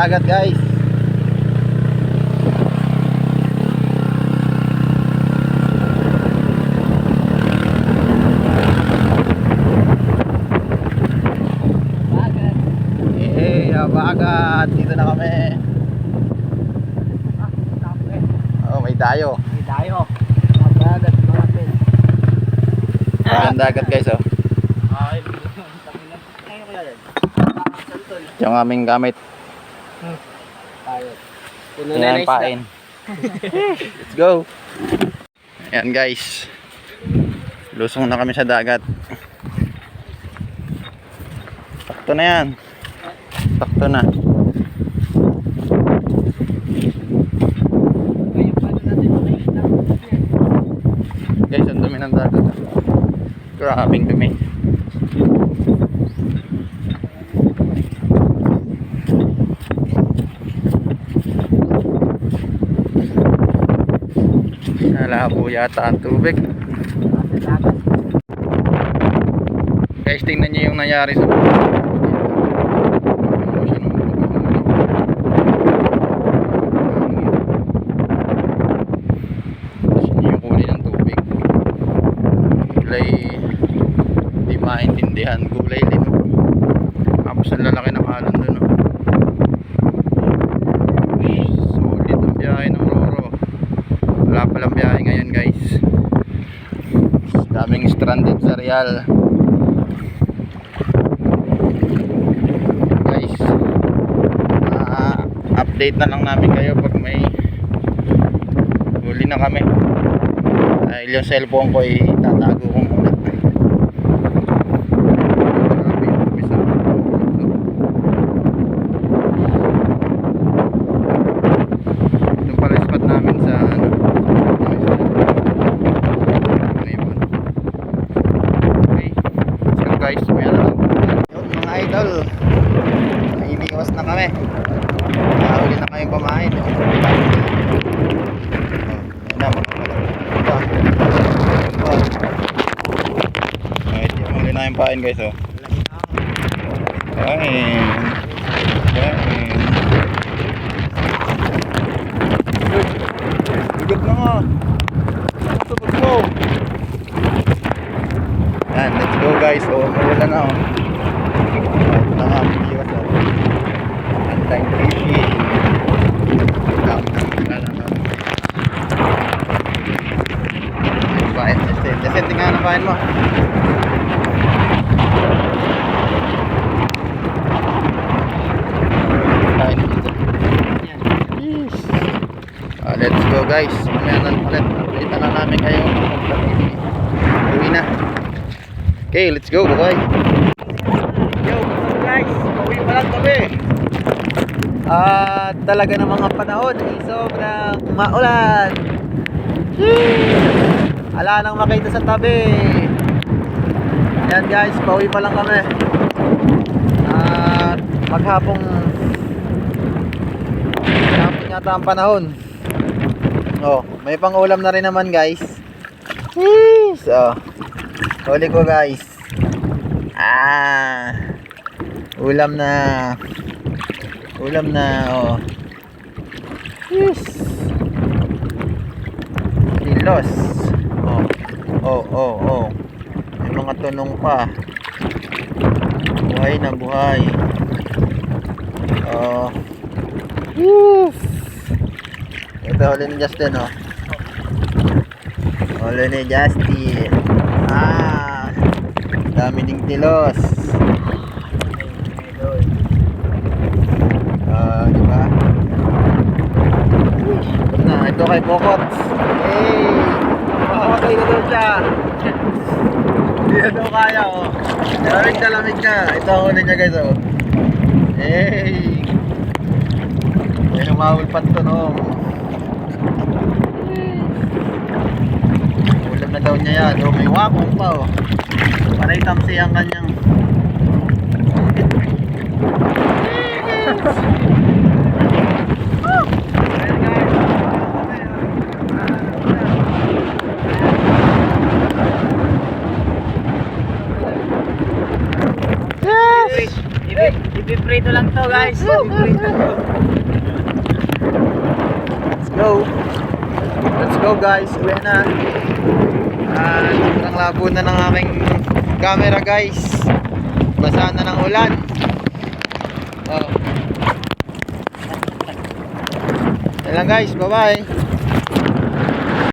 dagat, guys. Bagat. Eh, abagat. Dito na kami. Oh, may dayo. May tayo. Bagat mga pin. Ang dagat, guys, oh. Yung aming gamit. Puno Yan ang pain. Let's go. Ayan, guys. Lusong na kami sa dagat. Takto na yan. Takto na. Guys, ang dumi ng dagat. Grabing dumi. Nalabo yata ang tubig. Guys, tingnan niyo yung nangyari sa Tapos hindi maintindihan. Kulay linog. Stranded sa Real. guys ah, update na lang namin kayo pag may huli na kami dahil yung cellphone ko ay tatago ko muna Grabe yung dumi sa Doon pala yung spot namin sa ano Naipon. Okay, let's go guys. May ano. Yun mga idol. Nainiwas na kami. Nakahuli na kayong pamain. Yung huli na yung pain guys oh. Pain. Pain. Bigat na nga. Sabag mo. Yan, let's go guys. Mawala na oh. Na nga, biwas oh. Creepy. Ayun, Pain, descent. Descent nga ng. Ah, let's go guys. Mamaya na ulit. Update na namin kayo. Uwi na. Okay, let's go. Bye-bye. Yo, guys? Pauwi pa lang kami. At talaga ng mga panahon ay sobrang maulan. Ala nang makita sa tabi. Yan guys, pauwi pa lang kami. At maghapong maghapon yata ang panahon. Oh, may pang-ulam na rin naman guys. Yes! Oh. Huli ko guys. Ah. Ulam na. Ulam na. Oh. Yes. Kilos. Oh. Oh, oh, oh. May mga tunong pa. Buhay na buhay. Oh. Yes. Ito huli ni Justin oh. Huli ni Justin. Ah. Dami ding tilos. Ah, di ba? Ito na, ito kay Bokot. Hey! Makamatay na daw siya. Hindi na daw kaya, oh. Lamig na na. Ito ang huli niya, guys, oh. Hey! May humawal pa ito, no? Ulam na daw niya yan. Oh, may wakong pa, oh. Para itamsi ang kanyang prito lang to guys. Prito. Let's go. Let's go guys. Uwi na. Ah, sobrang labo na ng aking camera guys. Basa na ng ulan. Oh. Yan lang guys. Bye-bye.